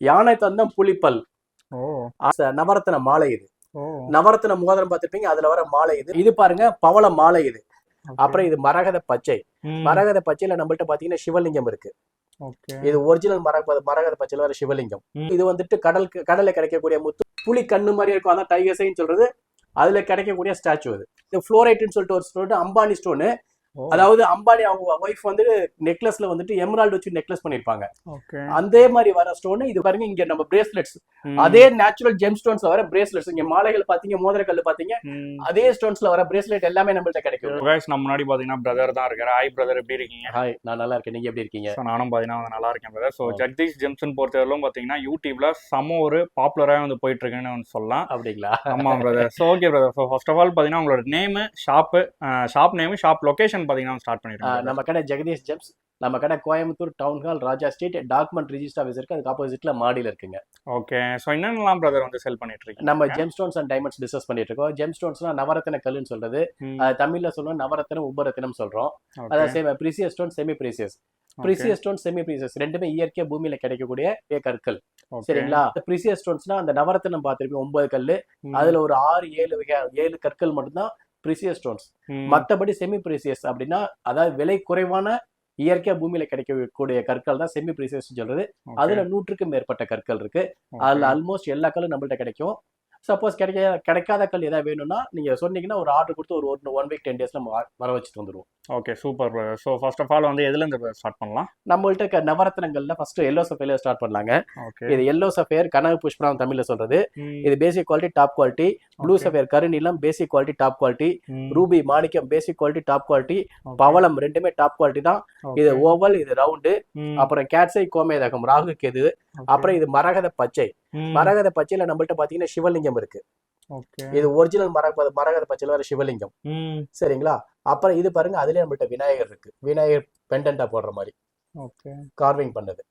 யானை தந்தம் புலிப்பல். நவரத்ன மாலை இது. ஓ. நவரத்ன மோதிரம் பார்த்திருப்பீங்க அதுல வர மாலை இது. இது பாருங்க பவள மாலை இது. அப்புறம் இது மரகத பச்சை. மரகத பச்சையில நம்மள்ட்ட பாத்தீங்கன்னா சிவலிங்கம் இருக்கு. இது ஒரிஜினல் மரகத மரகத பச்சையில வர சிவலிங்கம். இது வந்துட்டு கடல் கடல்ல கிடைக்கக்கூடிய முத்து புலி கண்ணு மாதிரி இருக்கும். அதான் டைகர்ஸைன்னு சொல்றது. அதுல கிடைக்கக்கூடிய ஸ்டாச்சு அது இது ஃப்ளோரைட்னு சொல்லிட்டு ஒரு ஸ்டோன் அம்பானி ஸ்டோனு அதாவது அம்பானி அவங்க ஒய்ஃப் வந்து நெக்லஸ்ல வந்துட்டு எமரால்டு வச்சு நெக்லஸ் பண்ணிருப்பாங்க. அதே மாதிரி வர ஸ்டோன் இது பாருங்க இங்க நம்ம பிரேஸ்லெட்ஸ் அதே நேச்சுரல் ஜெம் ஸ்டோன்ஸ் வர பிரேஸ்லெட்ஸ் இங்க மாலைகள் பாத்தீங்க மோதிரக்கல் பாத்தீங்க அதே ஸ்டோன்ஸ்ல வர பிரேஸ்லெட் எல்லாமே நம்மள்ட்ட கிடைக்கும். கைஸ் நம்ம முன்னாடி பாத்தீங்கன்னா பிரதர் தான் இருக்காரு. ஹாய் பிரதர் எப்படி இருக்கீங்க? ஹாய் நான் நல்லா இருக்கேன். நீங்க எப்படி இருக்கீங்க? நானும் பாத்தீங்கன்னா நல்லா இருக்கேன் பிரதர் Okay. ஜெகதீஷ் ஜெம்சன் பொறுத்தவரையிலும் பாத்தீங்கன்னா யூடியூப்ல செம்ம ஒரு பாப்புலரா வந்து போயிட்டு இருக்குன்னு சொல்லலாம். அப்படிங்களா? ஆமா brother so okay brother first of all பாத்தீங்கன்னா உங்களோட name shop shop name shop location பாத்தீங்கன்னா ஸ்டார்ட் ஆ, பண்ணிருக்கோம் நம்ம கடை ஜெகதீஷ் ஜெம்ஸ் நம்ம கடை Coimbatore town hall Raja street document register office இருக்கு. அதுக்கு ஆப்போசிட்ல மாடியில இருக்குங்க. ஓகே ஸோ என்னென்னலாம் பிரதர் வந்து செல் பண்ணிட்டு இருக்கீங்க நம்ம GeM stones and diamonds business பண்ணிட்டு இருக்கோம் ஜெம் ஸ்டோன்ஸ்னா நவரத்தின கல்லுன்னு சொல்றது. தமிழ்ல சொல்லுவோம் நவரத்தினம் உபரத்தினம் சொல்றோம். Same precious stone semi precious precious stone semi precious ரெண்டுமே இயற்கையா பூமியில கிடைக்கக்கூடிய கற்கள். சரிங்களா? ப்ரீசியஸ் ஸ்டோன்ஸ்னா அந்த நவரத்தினம் பார்த்திருப்பீங்க ஒன்பது கல்லு. ம், அதுல ஒரு ஆறு ஏழு வகை ஏழு கற்கள் மட்டும்தான் ப்ரீசியஸ் ஸ்டோன்ஸ் ம், மத்தபடி செமி ப்ரீசியஸ் அப்படின்னா அதாவது விலை குறைவான இயற்கையா பூமியில கிடைக்கக்கூடிய கற்கள் தான் செமி ப்ரீசியஸ் சொல்றது. அதுல நூற்றுக்கும் மேற்பட்ட கற்கள் இருக்கு. அதுல ஆல்மோஸ்ட் எல்லா கல்லும் நம்மள்ட்ட கிடைக்கும். சப்போஸ் கிடைக்க கிடைக்காத கல் ஏதாவது வேணும்னா நீங்க சொன்னீங்கன்னா ஒரு ஆர்டர் கொடுத்து ஒரு ஒன் வீக் டென் டேஸ் நம்ம வர வச்சுட்டு வந்துருவோம் okay super brother so first of all வந்து எதுல இருந்து ஸ்டார்ட் பண்ணலாம்? நம்மள்ட்ட நவரத்னங்கள்ல ஃபர்ஸ்ட் எல்லோ சஃபேல ஸ்டார்ட் பண்ணலாங்க. ஓகே இது எல்லோ சஃபேர் கனவு புஷ்பரம் தமிழ்ல சொல்றது. இது basic quality top quality blue sapphire கருநீலம் basic quality top quality ruby மாணிக்கம் பேசிக் குவாலிட்டி டாப் குவாலிட்டி பவளம் ரெண்டுமே டாப் குவாலிட்டி தான். இது ஓவல் இது ரவுண்டு அப்புறம் கேட்ஸை கோமேதகம் ராகு கேது அப்புறம் இது மரகத பச்சை. மரகத பச்சையில நம்மள்ட்ட பாத்தீங்கன்னா சிவலிங்கம் இருக்கு. இது ஒரிஜினல் மரகத மரகத பச்சையில வர சிவலிங்கம். சரிங்களா? அப்புறம் இது பாருங்க அதுலயே நம்மள்ட்ட விநாயகர் இருக்கு. விநாயகர் பெண்டண்டா போடுற மாதிரி. கார்விங் பண்ணது.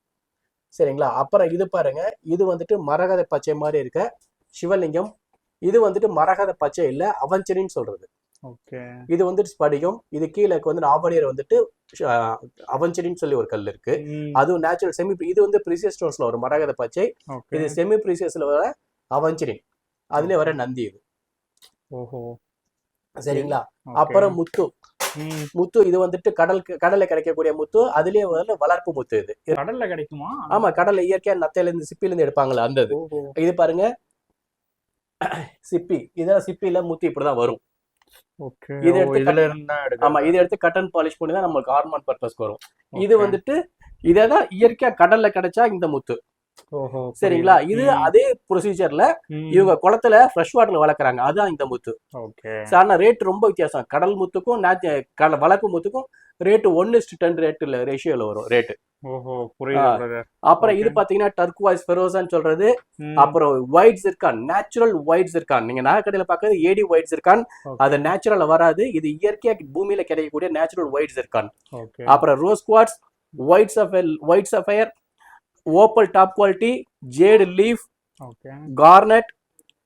சரிங்களா? அப்புறம் இது பாருங்க இது வந்துட்டு மரகத பச்சை மாதிரி இருக்க சிவலிங்கம். இது வந்துட்டு மரகத பச்சை இல்ல அவஞ்சரின்னு சொல்றது. இது வந்துட்டு ஸ்படிகம். இது கீழே வந்து ஆபரியர் வந்துட்டு அவஞ்சரின்னு சொல்லி ஒரு கல் இருக்கு. அதுவும் நேச்சுரல் செமி இது வந்து ப்ரீசியஸ் ஸ்டோன்ஸ்ல வரும் மரகத பச்சை. இது செமி ப்ரீசியஸ்ல வர அவஞ்சரின் அதுல வர நந்தி இது. ஓஹோ. சரிங்களா. அப்புறம் முத்து. முத்து இது வந்துட்டு கடல் கடல்ல கிடைக்கக்கூடிய முத்து. அதுலயே வந்து வளர்ப்பு முத்து இது. கடல்ல கிடைக்குமா? ஆமா கடல்ல இயற்கையா நத்தையில இருந்து சிப்பில இருந்து எடுப்பாங்கல்ல அந்த இது. பாருங்க. சிப்பி. இதெல்லாம் சிப்பில முத்து இப்படிதான் வரும். இது எடுத்து தான் ஆமா இது எடுத்து கட்டன் பாலிஷ் பண்ணி தான் நம்மளுக்கு ஹார்மோன் பர்பஸ்க்கு வரும் இது வந்துட்டு இததான் இயற்கையா கடல்ல கிடைச்சா இந்த முத்து. சரிங்களா? இது அதே ப்ரொசீஜர்ல இவங்க குளத்துல ஃப்ரெஷ் வாட்டர்ல வளர்க்குறாங்க. அதுதான் இந்த முத்து. ஆனா ரேட் ரொம்ப வித்தியாசம். கடல் முத்துக்கும் வளர்ப்பு முத்துக்கும் ரேட்டு ஒன்னு டென் ரேட்டுல ரேஷியோல வரும் ரேட்டு அப்புறம் இது. பாத்தீங்கன்னா டர்க்வாய்ஸ் ஃபெரோசான்னு சொல்றது. அப்புறம் ஒயிட்ஸ் இருக்கான் நேச்சுரல் ஒயிட்ஸ் இருக்கான் நீங்க நகைக்கடையில பாக்குறது ஏடி ஒயிட்ஸ் இருக்கான். அது நேச்சுரல்ல வராது இது இயற்கையா பூமியில கிடைக்கக்கூடிய நேச்சுரல் ஒயிட்ஸ் இருக்கான். அப்புறம் rose quartz white sapphire white sapphire opal top quality jade leaf garnet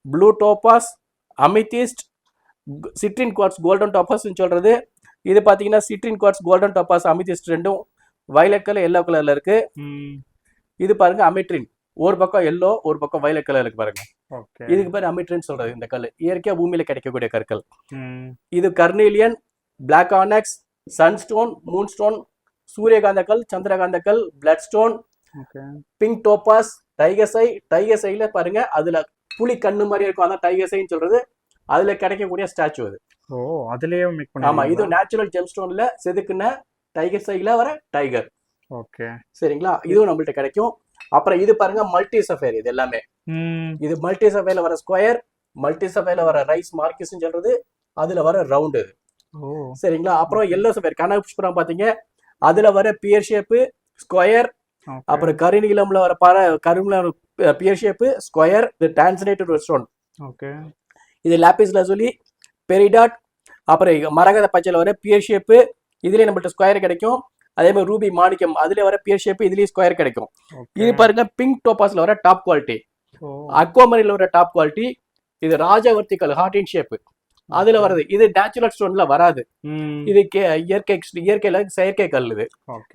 blue topaz amethyst citrine quartz golden டாப்பாஸ்ன்னு சொல்றது. இது பாத்தீங்கன்னா citrine quartz golden topaz amethyst ரெண்டும் வயலட் கலர் எல்லோ கலர்ல இருக்கு. இது பாருங்க அமிட்ரின் ஒரு பக்கம் எல்லோ ஒரு பக்கம் வயலட் கலர் இருக்கு பாருங்க. இதுக்கு பேர் அமிட்ரின் சொல்றது இந்த கல். இயற்கையா பூமியில கிடைக்கக்கூடிய கற்கள். இது carnelian black onyx sunstone moonstone சூரியகாந்த கல் சந்திரகாந்த கல் bloodstone pink topaz tiger's eye டைகர்சைல பாருங்க அதுல புலி கண்ணு மாதிரி இருக்கும். அதான் டைகர்சைன்னு சொல்றது. அதுல கிடைக்கக்கூடிய ஸ்டாச்சு அது. ஓ அதுலயே மேக் ஆமா இது நேச்சுரல் ஜெம்ஸ்டோன்ல செதுக்குன டைகர் சைல வர டைகர் ஓகே. சரிங்களா? இதுவும் நம்மள்ட்ட கிடைக்கும். அப்புறம் இது பாருங்க மல்டி சஃபேர் இது எல்லாமே. இது மல்டி சஃபேர்ல வர ஸ்கொயர் மல்டி சஃபேர்ல வர ரைஸ் மார்க்கிஸ் சொல்றது அதுல வர ரவுண்டு ஓ. சரிங்களா? அப்புறம் எல்லோ சஃபேர் கனவு புஷ்பரம் பாத்தீங்க? அதுல வர பியர் ஷேப்பு ஸ்கொயர். அப்புறம் கருநீளம்ல வர பர கருங்குல பியர் ஷேப்பு ஸ்கொயர் இது டிரான்ஸ்லேட்டட் ஸ்டோன் இது லாபிஸ் லசூலி பெரிடாட் அப்புறம் மரகத பச்சையில் வர பியர் ஷேப்பு இதுலயே நம்மள்ட்ட ஸ்கொயர் கிடைக்கும். அதே மாதிரி ரூபி மாணிக்கம் அதுல வர பியர் ஷேப்பு இதுலயும் ஸ்கொயர் கிடைக்கும். இது பாருங்க பிங்க் டோபாஸ்ல வர டாப் குவாலிட்டி அக்வாமரியில் வர டாப் குவாலிட்டி இது ராஜவர்த்தி கல் ஹார்ட் இன் ஷேப்பு அதுல வருது இது நேச்சுரல் ஸ்டோன்ல வராது. இது இயற்கை இயற்கையில செயற்கை கல் இது.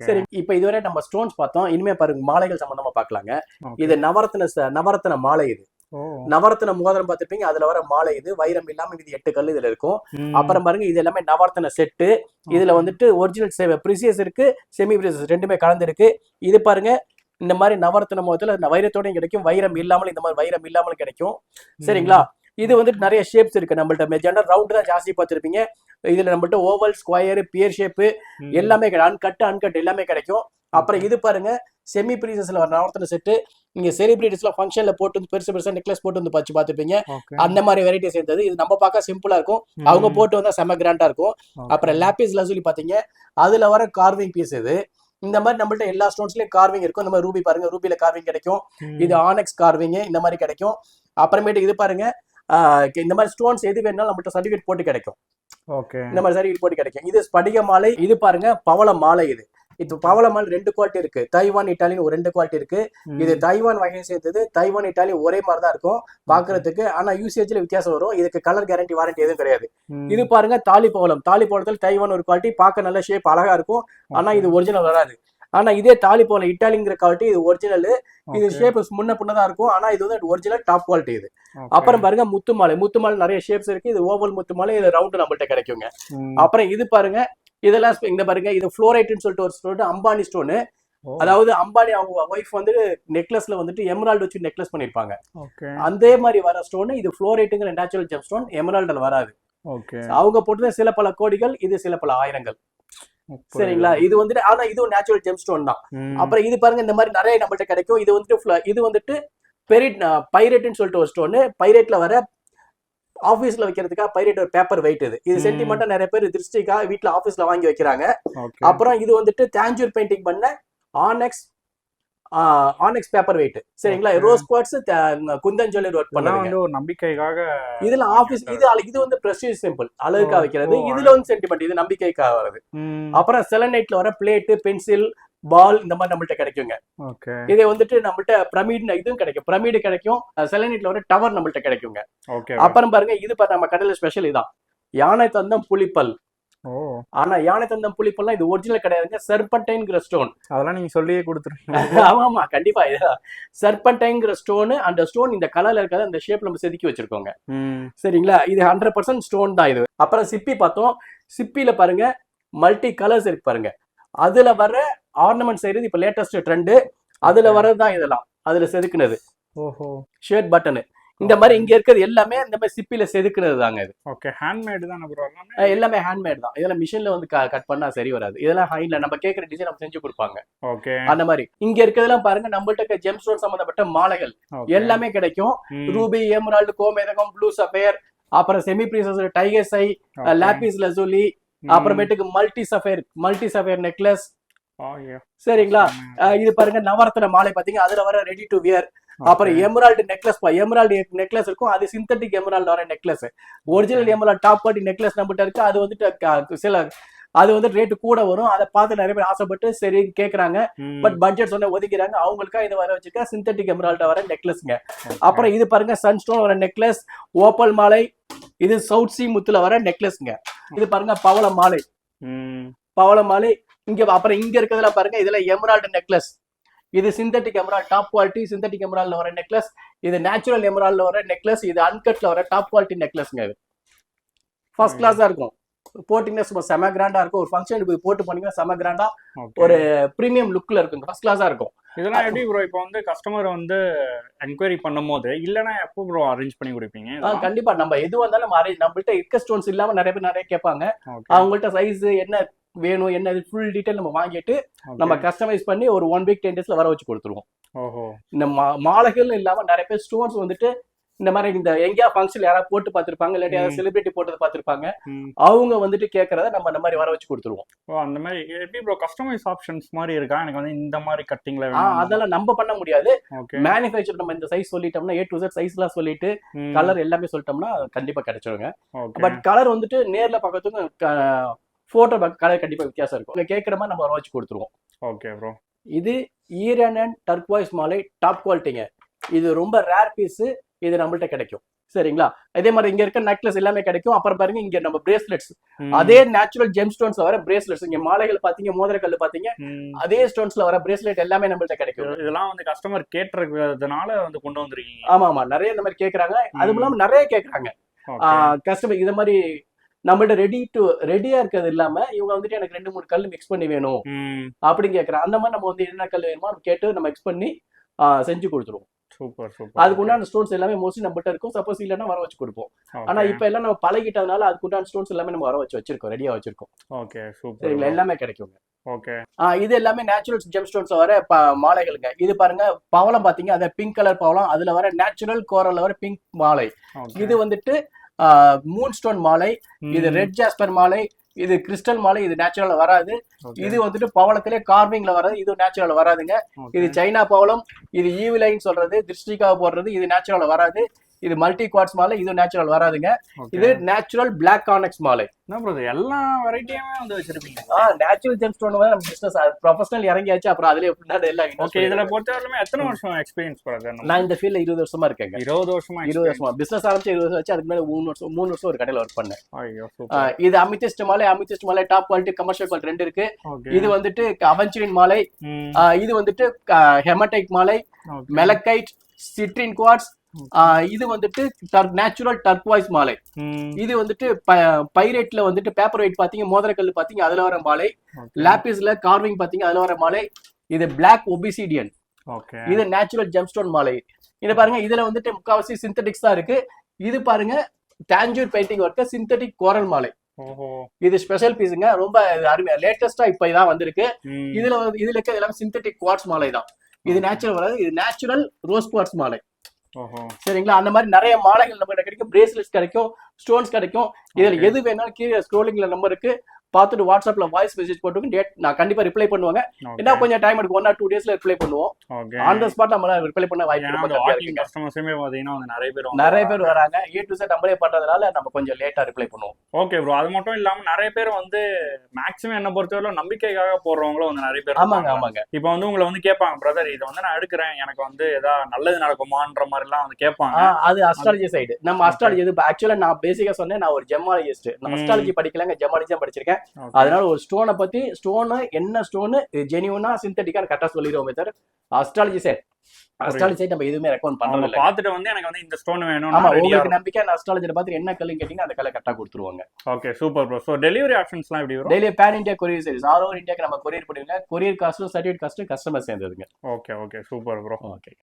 சரி இப்ப இதுவரை நம்ம ஸ்டோன்ஸ் பார்த்தோம். இனிமே பாருங்க மாலைகள் சம்பந்தமா பார்க்கலாங்க. Okay. இது நவரத்ன நவரத்ன மாலை இது. ஓ. நவரத்ன மோதிரம் பார்த்திருப்பீங்க அதுல வர மாலை இது வைரம் இல்லாம இது எட்டு கல் இதுல இருக்கும். அப்புறம் பாருங்க இது எல்லாமே நவரத்ன செட்டு இதுல வந்துட்டு ஒரிஜினல் சேவை ப்ரிசியஸ் இருக்கு செமி ப்ரிசியஸ் ரெண்டுமே கலந்து இருக்கு இது பாருங்க இந்த மாதிரி நவரத்ன மோதிரத்துல இந்த வைரத்தோடயும் கிடைக்கும் வைரம் இல்லாமல் இந்த மாதிரி வைரம் இல்லாமல் கிடைக்கும். சரிங்களா? இது வந்துட்டு நிறைய ஷேப்ஸ் இருக்கு நம்மள்ட்ட. ஜெனரல் ரவுண்ட் தான் ஜாஸ்தி பார்த்திருப்பீங்க. இதுல நம்மள்ட்ட ஓவல் ஸ்கொயர் பியர் ஷேப்பு. எல்லாமே அன்கட் அன்கட் எல்லாமே கிடைக்கும். அப்புறம் இது பாருங்க செமி ப்ரீசஸ்ல வர நவரத்ன செட்டு நீங்க செலிபிரிட்டிஸ்ல ஃபங்க்ஷன்ல போட்டு வந்து பெருசு பெருசா நெக்லஸ் போட்டு வந்து பச்சு பார்த்துப்பீங்க அந்த மாதிரி வெரைட்டி சேர்ந்தது. இது நம்ம பார்க்க சிம்பிளா இருக்கும். அவங்க போட்டு வந்தா செம கிராண்டா இருக்கும். அப்புறம் லாப்பிஸ் லசூலி பாத்தீங்க அதுல வர கார்விங் பீஸ் இது. இந்த மாதிரி நம்மள்ட்ட எல்லா ஸ்டோன்ஸ்லயும் கார்விங் இருக்கும். இந்த மாதிரி ரூபி பாருங்க. ரூபில கார்விங் கிடைக்கும். இது ஆனெக்ஸ் கார்விங் இந்த மாதிரி கிடைக்கும். அப்புறமேட்டு இது பாருங்க. இந்த மாதிரி ஸ்டோன்ஸ் எது வேணாலும் நம்மள்ட்ட சர்டிஃபிகேட் போட்டு கிடைக்கும். ஓகே இந்த மாதிரி சர்டிஃபிகேட் போட்டு கிடைக்கும். இது ஸ்படிக மாலை. இது பாருங்க பவள மாலை இது. இது பவள மாலை ரெண்டு குவாலிட்டி இருக்கு. தைவான் இட்டாலின்னு ஒரு ரெண்டு குவாலிட்டி இருக்கு. இது தைவான் வகையை சேர்ந்தது. தைவான் இட்டாலி ஒரே மாதிரி தான் இருக்கும் பாக்குறதுக்கு. ஆனா யூசேஜ்ல வித்தியாசம் வரும். இதுக்கு கலர் கேரண்டி வாரண்டி எதுவும் கிடையாது. இது பாருங்க தாலி பவளம் தாலி பவளத்தில் தைவான் ஒரு குவாலிட்டி பார்க்க நல்ல ஷேப் அழகா இருக்கும். ஆனா இது ஒரிஜினல் வராது. ஆனா இதே தாலி பவளம் இட்டாலிங்கிற குவாலிட்டி இது ஒரிஜினல் இது. ஷேப் முன்ன பின்னதான் இருக்கும். ஆனா இது வந்து ஒரிஜினல் டாப் குவாலிட்டி இது. அப்புறம் பாருங்க முத்து மாலை முத்து மாலை நிறைய ஷேப்ஸ் இருக்கு. இது ஓவல் முத்து மாலை இது ரவுண்ட் நம்மள்ட்ட கிடைக்குங்க. அப்புறம் இது பாருங்க இதெல்லாம் இங்க பாருங்க இது ஃப்ளோரைட்னு சொல்லிட்டு ஒரு ஸ்டோன் அம்பானி ஸ்டோனு அதாவது அம்பானி அவங்க ஒய்ஃப் வந்து நெக்லஸ்ல வந்துட்டு எமரால்டு வச்சு நெக்லஸ் பண்ணிருப்பாங்க. அதே மாதிரி வர ஸ்டோன் இது ஃப்ளோரைட்டுங்கிற நேச்சுரல் ஜெம் ஸ்டோன் எமரால்டில் வராது. அவங்க போட்டது சில பல கோடிகள் இது சில பல ஆயிரங்கள். சரிங்களா? இது வந்துட்டு ஆனா இதுவும் நேச்சுரல் ஜெம் ஸ்டோன் தான். அப்புறம் இது பாருங்க இந்த மாதிரி நிறைய நம்மள்ட்ட கிடைக்கும். இது வந்துட்டு இது வந்துட்டு பெரிட் பைரேட்னு சொல்லிட்டு ஒரு ஸ்டோனு பைரேட்ல வர ஆபீஸ்ல வைக்கிறதுக்காக பைரேட் ஒரு பேப்பர் வெயிட் இது. இது ம். சென்டிமெண்டா நிறைய பேர் திருஷ்டிக்காக வீட்ல ஆபீஸ்ல வாங்கி வைக்கிறாங்க. அப்புறம் இது வந்துட்டு தேஞ்சூர் பெயிண்டிங் பண்ண ஆனெக்ஸ் ஆனெக்ஸ் பேப்பர் வெயிட் சரிங்களா. ரோஸ் குவாட்ஸ் குந்தஞ்சொல்லி ஒர்க் பண்ணாங்க வந்து ஒரு நம்பிக்கைக்காக இதுல ஆபீஸ் இது இது வந்து பிரஸ்டீஜ் சிம்பிள் அழகுக்காக வைக்கிறது. இதுல வந்து சென்டிமெண்ட் இது நம்பிக்கைக்காக வருது. அப்புறம் செலனைட்ல வர பிளேட்டு பென்சில் பால் இந்த மாதிரி நம்மள்ட்ட கிடைக்குங்க. இதே வந்துட்டு நம்மள்ட்ட பிரமிட் இதுவும் கிடைக்கும். பிரமிடு கிடைக்கும். செலனைட்ல வர டவர் நம்மள்ட்ட கிடைக்குங்க. அப்புறம் பாருங்க இது நம்ம கடையில ஸ்பெஷல் இதான். யானை தந்தம் புலிப்பல் ஓ. ஆனா யானை தந்தம் புலிப்பல்லாம் இது ஒரிஜினல் கிடையாதுங்க. செர்பன்டைன்ங்கிற ஸ்டோன் அதெல்லாம் நீங்க சொல்லியே கொடுத்துருக்கீங்க. ஆமா ஆமா கண்டிப்பா. இதுதான் சர்பன்டைங்கிற ஸ்டோனு அந்த ஸ்டோன் இந்த கலர்ல இருக்காது அந்த ஷேப் நம்ம செதுக்கி வச்சிருக்கோங்க. சரிங்களா? இது ஹண்ட்ரட் பர்சன்ட் ஸ்டோன் தான் இது. அப்புறம் சிப்பி பார்த்தோம். சிப்பில பாருங்க மல்டி கலர்ஸ் இருக்கு பாருங்க. அதுல வர ஆர்னமெண்ட் செய்யறது இப்ப லேட்டஸ்ட் ட்ரெண்டு அதுல வர்றது தான் இதெல்லாம். அதுல செதுக்குனது. ஓஹோ. ஷர்ட் பட்டனு இந்த மாதிரி இங்க இருக்கிறது எல்லாமே இந்த மாதிரி சிப்பில செதுக்குனது தாங்க இது. ஓகே ஹேண்ட்மேடு தான் ப்ரோ எல்லாமே ஹேண்ட்மேட் தான். இதெல்லாம் மிஷின்ல வந்து கட் பண்ணா சரி வராது. இதெல்லாம் ஹைல நம்ம கேட்கற டிசைன் நம்ம செஞ்சு கொடுப்பாங்க. ஓகே அந்த மாதிரி. இங்க இருக்கிறதெல்லாம் பாருங்க நம்மள்ட்ட ஜெம் ஸ்டோன் சம்பந்தப்பட்ட மாலைகள். எல்லாமே கிடைக்கும். ரூபி எமரால்டு கோமேதகம் ப்ளூ சஃபேர் அப்புறம் semi precious tiger eye. Lapis lazuli. அப்புறமேட்டுக்கு multi sapphire multi sapphire necklace. சரிங்களா? அஹ் இது பாருங்க நவரத்ன மாலை பாத்தீங்க. அதுல வர ரெடி டு வியர் அப்புறம். எமரால்டு நெக்லஸ் எமரால்டு நெக்லஸ் இருக்கும். அது சிந்தட்டிக் எமரால்டு வர necklace original emerald top quality necklace நம்மகிட்ட இருக்கு. அது வந்துட்டு சில அது வந்து ரேட்டு கூட வரும். அதை பார்த்து நிறைய பேர் ஆசைப்பட்டு சரி கேக்குறாங்க. ம். பட் பட்ஜெட் சொன்ன ஒதுக்கிறாங்க. அவங்களுக்கா இதை வர வச்சுக்க சிந்தட்டிக் எமரால்டு வர நெக்லஸ்ங்க. அப்புறம் இது பாருங்க சன்ஸ்டோன் வர நெக்லஸ் ஓப்பல் மாலை இது சவுத் சி முத்துல வர நெக்லஸ்ங்க இது பாருங்க பவள மாலை. பவள மாலை இங்க அப்புறம் இங்க இருக்கிறதுல பாருங்க இதுல எமரால்டு நெக்லஸ் இது synthetic emerald top quality synthetic எமரால்ட்ல வர நெக்லஸ் இது நேச்சுரல் எமரால்ட்ல வர நெக்லஸ் இது அன்கட்ல வர டாப் குவாலிட்டி நெக்லஸ்ங்க இது. ஃபர்ஸ்ட் கிளாஸா இருக்கும். போட்டிங்கன்னா சும்மா செம கிராண்டா இருக்கும். ஒரு ஃபங்க்ஷனுக்கு போய் போட்டு பண்ணீங்கன்னா செம கிராண்டா. ஒரு பிரீமியம் லுக்ல இருக்குங்க. ஃபர்ஸ்ட் கிளாஸா இருக்கும். இதெல்லாம் எப்படி ப்ரோ இப்போ வந்து கஸ்டமர் வந்து என்கொயரி பண்ணும்போது இல்லைன்னா எப்போ ப்ரோ அரேஞ்ச் பண்ணி கொடுப்பீங்க கண்டிப்பா. நம்ம எது வந்தாலும் நம்ம arrange- நம்மள்ட்ட இருக்க ஸ்டோன்ஸ் இல்லாம நிறைய பேர் நிறைய கேட்பாங்க. அவங்கள்ட்ட சைஸ் என்ன வேணும் என்ன ஃபுல் டீடைல் நம்ம வாங்கிட்டு நம்ம கஸ்டமைஸ் பண்ணி ஒரு ஒன் வீக் டென் டேஸ்ல வர வச்சு கொடுத்துருவோம். இந்த மா- மாலைகள் இல்லாம நிறைய பேர் ஸ்டோன்ஸ் வந்துட்டு இந்த மாதிரி இந்த எங்கேயா ஃபங்க்ஷன் யாராவது போட்டு பார்த்திருப்பாங்க இல்லாட்டி யாராவது. செலிபிரிட்டி போட்டது பார்த்திருப்பாங்க. அவங்க வந்துட்டு கேட்கறத நம்ம இந்த மாதிரி வர வச்சு கொடுத்துருவோம். ஓ அந்த மாதிரி எப்படி ப்ரோ கஸ்டமைஸ் ஆப்ஷன்ஸ் மாதிரி இருக்கா? எனக்கு வந்து இந்த மாதிரி கட்டிங்ல அதெல்லாம் நம்ம பண்ண முடியாது. மேனுஃபேக்சர் நம்ம இந்த சைஸ் சொல்லிட்டோம்னா ஏ டு Z சைஸ்லாம் சொல்லிட்டு கலர் எல்லாமே சொல்லிட்டோம்னா கண்டிப்பா கிடைச்சிருங்க. பட் கலர் வந்துட்டு நேர்ல பார்க்கறதுக்கு போட்டோ கலர் கண்டிப்பா வித்தியாசம் இருக்கும். இங்க கேட்கற மாதிரி நம்ம வச்சு கொடுத்துருவோம். ஓகே ப்ரோ இது ஈரன் அண்ட் டர்க்வாய்ஸ் மாலை டாப் குவாலிட்டிங்க இது ரொம்ப ரேர் பீஸ் இது நம்மள்ட்ட கிடைக்கும். சரிங்களா? இதே மாதிரி இங்க இருக்க நெக்லஸ் எல்லாமே கிடைக்கும். அப்புறம் பாருங்க இங்க நம்ம பிரேஸ்லெட்ஸ் அதே நேச்சுரல் ஜெம் ஸ்டோன்ஸ்ல வர பிரேஸ்லெட்ஸ் இங்க மாலைகள் பாத்தீங்க மோதிரக்கல் பாத்தீங்க அதே ஸ்டோன்ஸ்ல வர பிரேஸ்லெட் எல்லாமே நம்மள்ட்ட கிடைக்கும். இதெல்லாம் வந்து கஸ்டமர் கேட்டிருக்கிறதுனால வந்து கொண்டு வந்திருக்கீங்க. ஆமா ஆமா. நிறைய இந்த மாதிரி கேக்குறாங்க. அதுவும் இல்லாம நிறைய கேக்குறாங்க. கஸ்டமர் இது மாதிரி நம்மள்ட்ட ரெடி டு ரெடியா இருக்கிறது இல்லாம இவங்க வந்துட்டு எனக்கு ரெண்டு மூணு கல் மிக்ஸ் பண்ணி வேணும் அப்படின்னு கேக்குறாங்க. அந்த மாதிரி நம்ம வந்து என்ன கல் வேணுமோ கேட்டு நம்ம மிக்ஸ் பண்ணி செஞ்சு கொடுத்துருவோம். Super super. அதுக்கு உண்டான ஸ்டோன்ஸ் எல்லாமே மோஸ்ட்லி நம்மகிட்ட இருக்கும். சப்போஸ் இல்லைன்னா வர வச்சு கொடுப்போம். ஆனா இப்ப எல்லாம் நம்ம பழகிட்டதுனால அதுக்கு உண்டான ஸ்டோன்ஸ் எல்லாமே நம்ம வர வச்சு வச்சிருக்கோம். ரெடியா வச்சிருக்கோம். Okay super. சரிங்களா? எல்லாமே கிடைக்குங்க ஓகே இது எல்லாமே நேச்சுரல் ஜெம் ஸ்டோன்ஸ் வர மாலைகளுங்க. இது பாருங்க பவளம் பாத்தீங்க? அந்த பிங்க் கலர் பவளம். அதுல வர நேச்சுரல் கோரல்ல வர பிங்க் மாலை. இது வந்துட்டு மூன் ஸ்டோன் மாலை இது ரெட் ஜாஸ்பர் மாலை இது கிறிஸ்டல் மாலை இது நேச்சுரல்ல வராது. இது வந்துட்டு பவளத்திலே கார்விங்ல வராது இது நேச்சுரல்ல வராதுங்க. இது சைனா பவளம் இது ஈவிலைன் சொல்றது திருஷ்டிக்காக போடுறது இது நேச்சுரல்ல வராது. இது மல்டி குவாட்ஸ் மாலை இது நேச்சுரல் வராதுங்க. இது நேச்சுரல் பிளாக் கானெக்ஸ் மாலை. எல்லா வெரைட்டியுமே வந்து வச்சிருப்பீங்க. நேச்சுரல் ஜெம் ஸ்டோன் நம்ம பிசினஸ் ப்ரொஃபஷனல் இறங்கியாச்சு அப்புறம் அதுல எப்படின்னா எல்லாம் ஓகே இதுல. பொறுத்தவரையிலுமே எத்தனை வருஷம் எக்ஸ்பீரியன்ஸ் பிரதர் நான் இந்த ஃபீல்ட்ல இருபது வருஷமா இருக்கேங்க. இருபது வருஷமா இருபது வருஷமா. பிசினஸ் ஆரம்பிச்சு இருபது வருஷம் வச்சு அதுக்கு மேல மூணு வருஷம் மூணு வருஷம் ஒரு கடையில ஒர்க் பண்ணேன். இது அமித்திஸ்ட் மாலை அமித்திஸ்ட் மாலை டாப் குவாலிட்டி கமர்ஷியல் குவாலிட்டி ரெண்டு இருக்கு. இது வந்துட்டு அவென்ச்சுரின் மாலை. இது வந்துட்டு ஹெமடைக் மாலை. மெலக்கைட் சிட்ரின் குவாட்ஸ் இது வந்துட்டு நேச்சுரல் டர்க்வாய்ஸ் மாலை. இது வந்துட்டு பைரேட்ல வந்துட்டு பேப்பர் வெயிட் பாத்தீங்க மோதிரக்கல் பாத்தீங்க அதுல வர மாலை. லாபிஸ்ல கார்விங் பாத்தீங்க அதுல வர மாலை. இது பிளாக் ஒபிசிடியன் இது நேச்சுரல் ஜெம்ஸ்டோன் மாலை. இது பாருங்க இதுல வந்துட்டு முக்காவாசி சிந்தட்டிக்ஸ் தான் இருக்கு. இது பாருங்க டாஞ்சூர் பெயிண்டிங் ஒர்க்க சிந்தட்டிக் கோரல் மாலை. இது ஸ்பெஷல் பீஸுங்க ரொம்ப அருமையா லேட்டஸ்டா இப்ப இதான் வந்திருக்கு. இதுல வந்து இதுல இருக்க எல்லாமே சிந்தட்டிக் குவார்ட்ஸ் மாலை தான். இது நேச்சுரல் இது நேச்சுரல் ரோஸ் குவார்ட்ஸ் மாலை. சரிங்களா? அந்த மாதிரி நிறைய மாலைகள் நம்ம கிடைக்கும். பிரேஸ்லெட்ஸ் கிடைக்கும். ஸ்டோன்ஸ் கிடைக்கும். இதுல எது வேணாலும் கீழே ஸ்க்ரோலிங்ல நம்பர் இருக்கு. பார்த்துட்டு வாட்ஸ்அப்ல வாய்ஸ் மெசேஜ் போட்டுக்கு டேட் நான் கண்டிப்பா ரிப்ளை பண்ணுவாங்க. என்ன கொஞ்சம் டைம் எடுக்கும். ஒன் ஆர் டூ டேஸ்ல ரிப்ளை பண்ணுவோம். ஆன் த ஸ்பாட் நம்ம ரிப்ளை பண்ண வாய்ப்பு ஏன்னா. கஸ்டமர்ஸுமே பாத்தீங்கன்னா நிறைய பேர் நிறைய பேர் வராங்க. ஏ டு செட் நம்மளே பண்றதுனால நம்ம கொஞ்சம் லேட்டா ரிப்ளை பண்ணுவோம். ஓகே ப்ரோ அது மட்டும் இல்லாம நிறைய பேர் வந்து மேக்ஸிமம் என்ன பொறுத்தவரை நம்பிக்கைக்காக போடுறவங்களும் வந்து நிறைய பேர் ஆமாங்க. ஆமாங்க. இப்போ வந்து உங்களை வந்து கேட்பாங்க பிரதர் இதை வந்து நான் எடுக்கிறேன். எனக்கு வந்து ஏதா நல்லது நடக்குமான்ற மாதிரி எல்லாம் வந்து கேட்பாங்க. அது அஸ்ட்ராலஜி சைடு நம்ம அஸ்ட்ராலஜி இது ஆக்சுவலா நான் பேசிக்கா சொன்னேன் நான் ஒரு ஜெமாலஜிஸ்ட் நான். அஸ்ட்ராலஜி படிக்கலங்க ஜெமாலஜி தான் படிச்சிருக்கேன். அதனால ஒரு ஸ்டோனை பத்தி ஸ்டோனு என்ன ஸ்டோனு ஜெனியூனா சிந்தட்டிக்கா கரெக்டா சொல்லிடுவோமே தவிர அஸ்ட்ராலஜி சைட் அஸ்ட்ராலஜி சைட் நம்ம எதுவுமே ரெக்கமெண்ட் இல்ல பார்த்துட்டு வந்து எனக்கு வந்து இந்த ஸ்டோன் வேணும் ஆமா உங்களுக்கு நம்பிக்கை நான் அஸ்ட்ராலஜில பார்த்து என்ன கல்லுன்னு கேட்டீங்கன்னா அந்த கல்லை கரெக்டா கொடுத்துருவாங்க. Okay super bro so delivery ஆப்ஷன்ஸ்லாம் எப்படி வரும் daily pan India courier service all over இந்தியாக்கு நம்ம கொரியர் பண்ணுவீங்க கொரியர் காஸ்ட்டும் சர்டிஃபிகேட் காஸ்ட்டும் customer சேர்ந்ததுங்க. Okay okay super bro okay